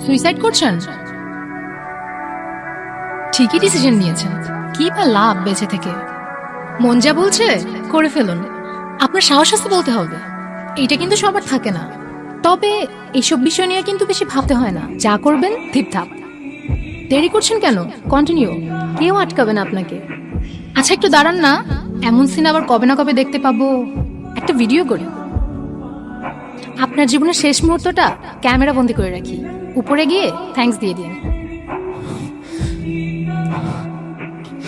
Suicide করছেন? ঠিকই decision নিয়েছেন। কি বা লাভ বেঁচে থেকে? মন যা বলছে, করে ফেলুন। আপনার সাহস আছে বলতে হবে। এটা কিন্তু সবার থাকে না। তবে এইসব বিষয় নিয়ে কিন্তু বেশি ভাবতে হয় না। যা করবেন ঠিকঠাক দেরি করছেন কেন? কন্টিনিউ কেউ আটকাবে না আপনাকে। আচ্ছা একটু দাঁড়ান না। এমন সিন আবার কবে না কবে দেখতে পাবো। একটা ভিডিও করি। আপনার জীবনের শেষ মুহূর্তটা ক্যামেরা বন্দি করে রাখি। উপরে গিয়ে থ্যাঙ্কস দিয়ে দিন।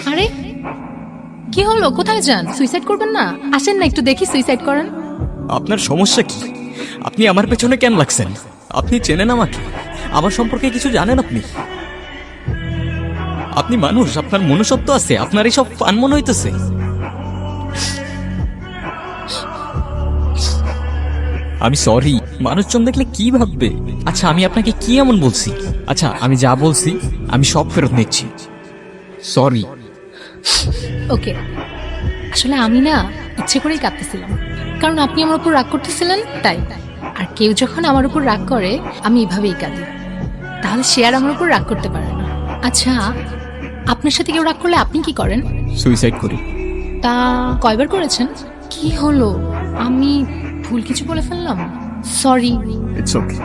আরে, কি হলো? কোথায় যান? সুইসাইড করবেন না? আসেন না একটু দেখি সুইসাইড করেন। আপনার সমস্যা কি? আপনি আমার পেছনে কেন লাগছেন? আপনি চেনেন আমাকে? আমার সম্পর্কে কিছু জানেন আপনি? আপনি মানুষ, আপনার মনুষ্যত্ব আছে আপনার এইসব ফান মনে হইতেছে। আমি সরি মানুষজন দেখলে কি ভাববে? আচ্ছা আমি আপনাকে কি এমন বলছি? আচ্ছা আমি যা বলছি আমি সব ফেরত নিচ্ছি। Sorry okay. আসলে আমি না ইচ্ছে করেই কাঁদতেছিলাম। কারণ আপনি আমার উপর রাগ করতেছিলেন তাই। আর কেউ যখন আমার উপর রাগ করে আমি এভাবেই কাঁদি। তাহলে সে আর আমার উপর রাগ করতে পারে না। আচ্ছা আপনার সাথে কেউ রাগ করলে আপনি কি করেন? সুইসাইড করি। তা কয়বার করেছেন? কি হলো? আমি ভুল কিছু বলে ফেললাম? সরি ইটস ওকে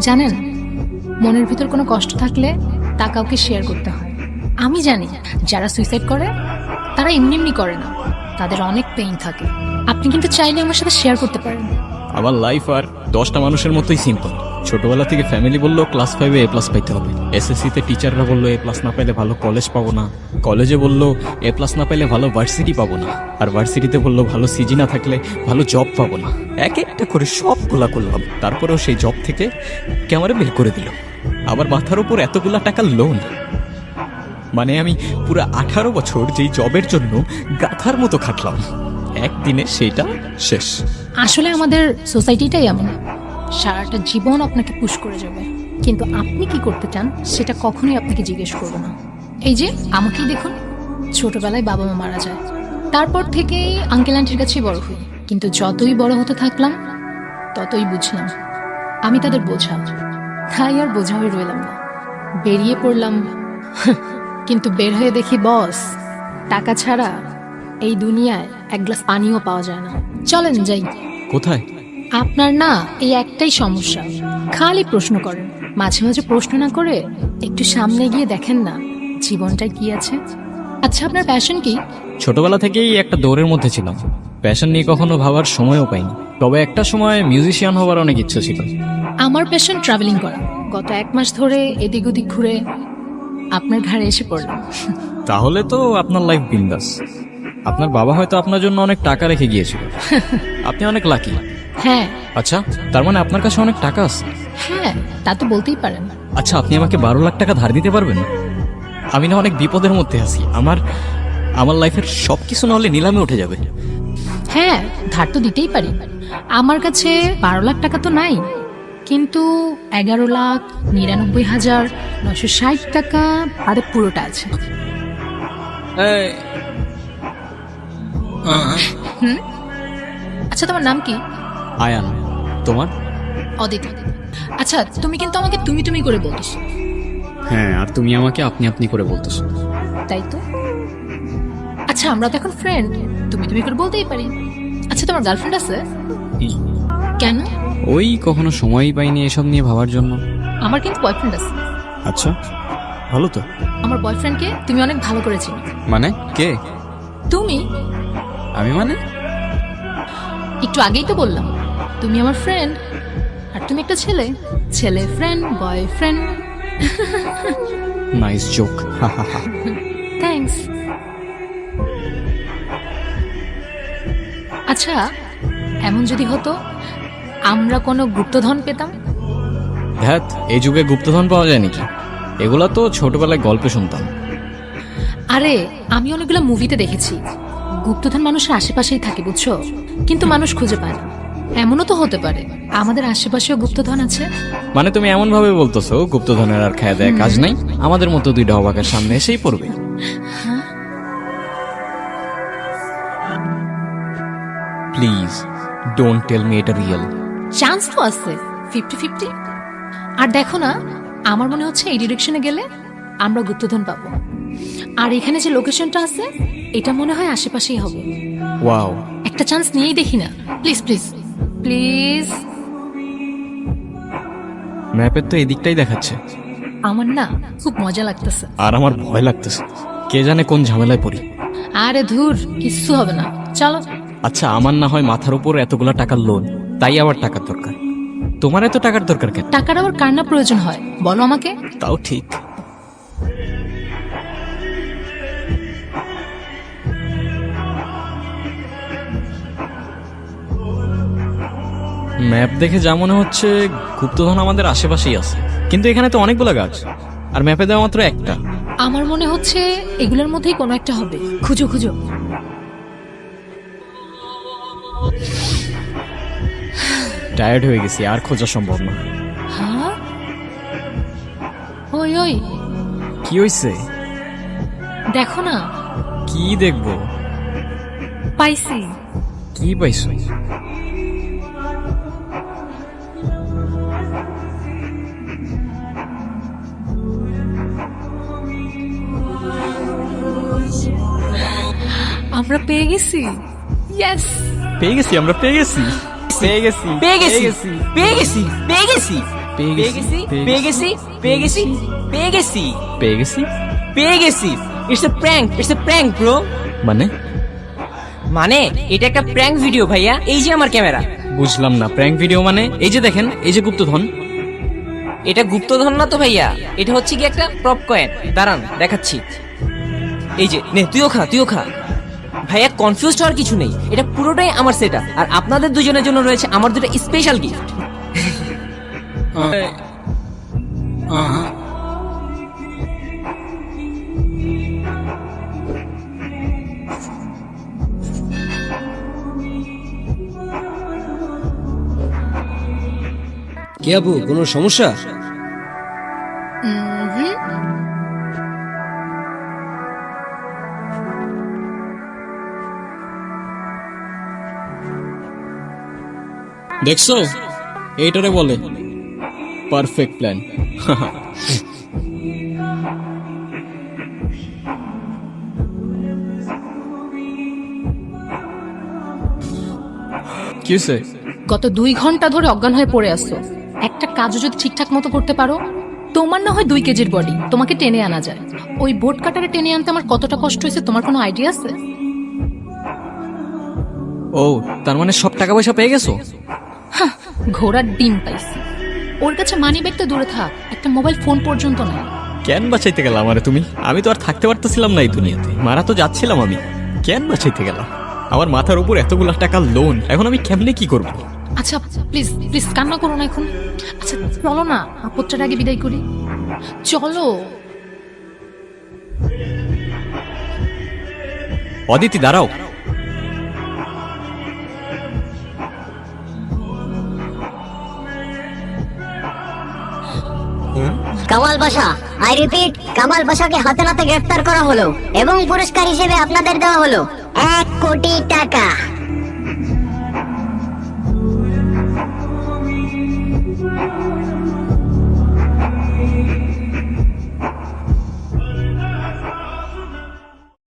জানেন মনের ভিতর কোনো কষ্ট থাকলে তা কাউকে শেয়ার করতে হয়। আমি জানি যারা সুইসাইড করে তারা এমনি এমনি করে না। তাদের অনেক পেইন থাকে। আপনি কিন্তু চাইলে আমার সাথে শেয়ার করতে পারেন। আমার লাইফ আর দশটা মানুষের মতোই সিম্পল ছোটবেলা থেকে ফ্যামিলি বলল ক্লাস ফাইভে এ প্লাস পাইতে হবে। এসএসসিতে টিচাররা বলল এ প্লাস না পাইলে ভালো কলেজ পাবো না। কলেজে বলল এ প্লাস না পাইলে ভালো ভার্সিটি পাবো না। আর ভার্সিটিতে বলল, ভালো সিজি না থাকলে ভালো জব পাবো না। এক একটা করে সবগুলা করলাম। তারপরেও সেই জব থেকে ক্যামেরা বের করে দিল। আবার মাথার উপর এতগুলা টাকা লোন মানে আমি পুরো আঠারো বছর যেই জবের জন্য গাথার মতো খাটলাম। একদিনে সেইটা শেষ। আসলে আমাদের সোসাইটিটাই এমন। সারাটা জীবন আপনাকে পুশ করে যাবে। কিন্তু আপনি কি করতে চান, সেটা কখনোই আপনাকে জিজ্ঞেস করব না। এই যে, আমাকেই দেখুন, ছোটবেলায় বাবা মা মারা যায়। তারপর থেকেই আঙ্কেল আন্টির কাছেই বড় হই। কিন্তু যতই বড় হতে থাকলাম, ততই বুঝলাম, আমি তাদের বোঝা তাই আর বোঝা হয়ে রইলাম না। বেরিয়ে পড়লাম। কিন্তু বের হয়ে দেখি, বস, টাকা ছাড়া এই দুনিয়ায় এক গ্লাস পানিও পাওয়া যায় না। চলেন যাই। কোথায়? আপনার না এই একটাই সমস্যা। খালি প্রশ্ন করেন। মাঝে মাঝে প্রশ্ন না করে একটু সামনে গিয়ে দেখেন না জীবনটা কি আছে। আচ্ছা আপনার প্যাশন কি? ছোটবেলা থেকেই একটা দৌড়ের মধ্যে ছিলাম। প্যাশন নিয়ে কখনো ভাবার সময়ও পাইনি। তবে একটা সময় মিউজিশিয়ান হওয়ার অনেক ইচ্ছা ছিল। আমার প্যাশন ট্রাভেলিং করা। গত এক মাস ধরে এদিক ওদিক ঘুরে আপনার ঘাড়ে এসে পড়লাম। তাহলে তো আপনার লাইফ বিন্দাস। আপনার বাবা হয়তো আপনার জন্য অনেক টাকা রেখে গিয়েছিল। আপনি অনেক লাকি হ্যাঁ। আচ্ছা তার মানে আপনার কাছে অনেক টাকা আছে? হ্যাঁ তা তো বলতেই পারেন। আচ্ছা আপনি আমাকে বারো লাখ টাকা ধার দিতে পারবেন? আমি না অনেক বিপদের মধ্যে আছি। আমার আমার লাইফের সব কিছু না হলে নিলামে উঠে যাবে। হ্যাঁ ধার তো দিতেই পারি। আমার কাছে বারো লাখ টাকা তো নাই। কিন্তু এগারো লাখ নিরানব্বই হাজার নশো ষাট টাকা আরে পুরোটা আছে। হুম? আচ্ছা তোমার নাম কি? আয়ান তোমার? অদিতি। আচ্ছা তুমি কিন্তু আমাকে তুমি তুমি করে বলছো হ্যাঁ আর তুমি আমাকে আপনি আপনি করে বলতেছো। তাই তো? আচ্ছা আমরা তো এখন ফ্রেন্ড তুমি তুমি করে বলতেই পারি। আচ্ছা তোমার গার্লফ্রেন্ড আছে? কেন? ওই কখনো সময়ই পাইনি এসব নিয়ে ভাবার জন্য। আমার কিন্তু বয়ফ্রেন্ড আছে। আচ্ছা ভালো তো। আমার বয়ফ্রেন্ডকে তুমি অনেক ভালো করে চিনো। মানে? কে? তুমি? আমি মানে? একটু আগেই তো বললাম। তুমি আমার ফ্রেন্ড আর তুমি একটা ছেলে। ছেলে friend boyfriend nice joke thanks আচ্ছা এমন যদি হতো আমরা কোনো গুপ্তধন পেতাম? ধ্যাত এই যুগে গুপ্তধন পাওয়া যায় নাকি? এগুলো তো ছোটবেলায় গল্পে শুনতাম। আরে আমি অনেকগুলো মুভিতে দেখেছি। গুপ্তধন মানুষের আশেপাশেই থাকে বুঝছ? কিন্তু মানুষ খুঁজে পায় না। এমনও তো হতে পারে। আমাদের আশেপাশেও গুপ্তধন আছে। মানে তুমি এমন ভাবে বলতেছো গুপ্তধনের আর খায় দেয় কাজ নাই? আমাদের মতো দুই ডবাকের সামনে এসেই পড়বে। প্লিজ ডোন্ট টেল মি এটা রিয়েল চান্স তো আছে ফিফটি ফিফটি আর দেখো না আমার মনে হচ্ছে এই ডিরেকশনে গেলে আমরা গুপ্তধন পাবো। আর এখানে যে লোকেশনটা আছে এটা মনে হয় আশেপাশেই হবে। ওয়াও একটা চান্স নিয়েই দেখি না। Please please please. ম্যাপের তো এদিকটাই দেখাচ্ছে। আমার না খুব মজা লাগতেছে। আর আমার ভয় লাগতেছে। কে জানে কোন ঝামেলায় পড়ি। আরে ধুর কিচ্ছু হবে না। চলো। আচ্ছা আমার না হয় মাথার উপর এতগুলা টাকার লোন তাই আবার টাকার দরকার। তোমার এত টাকার দরকার কেন? টাকার আবার কার না প্রয়োজন হয়? বলো আমাকে। তাও ঠিক। ম্যাপ দেখে যা মনে হচ্ছে গুপ্তধন আমাদের আশেপাশেই আছে। কিন্তু এখানে তো অনেকগুলো গাছ আর ম্যাপে দেওয়া মাত্র একটা। আমার মনে হচ্ছে এগুলোর মধ্যেই কোনো একটা হবে। খুঁজো খুঁজো। টায়ার্ড হয়ে গেছি আর খোঁজা সম্ভব না। হ্যাঁ? ওই ওই। কি হইছে? দেখো না। কি দেখব? পাইছি। কি পাইছো? আমরা পেয়ে গেছি। ইয়েস পেয়ে গেছি আমরা পেয়ে গেছি। পেয়ে গেছি পেয়ে গেছি পেয়ে গেছি। পেয়ে গেছি পেয়ে গেছি। পেয়ে গেছি পেয়ে গেছি পেয়ে গেছি। পেয়ে গেছি পেয়ে গেছি। It's a prank it's a prank bro মানে? মানে এটা একটা প্র্যাঙ্ক ভিডিও ভাইয়া। এই যে আমার ক্যামেরা। বুঝলাম না প্র্যাঙ্ক ভিডিও মানে? এই যে দেখেন এই যে গুপ্তধন। এটা গুপ্তধন না তো ভাইয়া। এটা হচ্ছে কি একটা প্রপ কয়েন দাঁড়ান দেখাচ্ছি। এই যে নে তুইও খা তুইও খা। ভাইয়া কনফিউজ হওয়ার কিছু নেই। এটা পুরোটাই আমার সেটা আর আপনাদের দুজনের জন্য রয়েছে আমার দুটো স্পেশাল গিফট কি আপু, কোনো সমস্যা? দেখছ? এইটারে বলে। Perfect plan. কি হয়েছে গত দুই ঘণ্টা ধরে অজ্ঞান হয়ে পড়ে আসছো একটা কাজও যদি ঠিকঠাক মতো করতে পারো তোমার না হয় দুই কেজির বডি তোমাকে টেনে আনা যায়। ওই বোট কাটারে টেনে আনতে আমার কতটা কষ্ট হয়েছে তোমার কোনো আইডিয়া আছে? ও তার মানে সব টাকা পয়সা পেয়ে গেছো? ঘোড়ার ডিম পাইছি। ওর কাছে মানি ব্যাগটা দূরে থাক একটা মোবাইল ফোন পর্যন্ত নাই কেন বাঁচাইতে গেলাম আরে তুমি? আমি তো আর থাকতে পারতেছিলাম না এই দুনিয়াতে। মারা তো যাচ্ছিলাম আমি। কেন বাঁচাইতে গেলাম আমার মাথার উপর এতগুলা টাকা লোন এখন আমি কেমনে কি করব? আচ্ছা প্লিজ প্লিজ কান্না করো না এখন। আচ্ছা চলো না আপত্তার আগে বিদায় করি। চলো। অদিতি দাঁড়াও। কামাল বাসা। আই রিপিট কামাল বাসাকে হাতে নাতে গ্রেফতার করা হলো এবং পুরস্কার হিসেবে আপনাদের দেওয়া হলো। এক কোটি টাকা।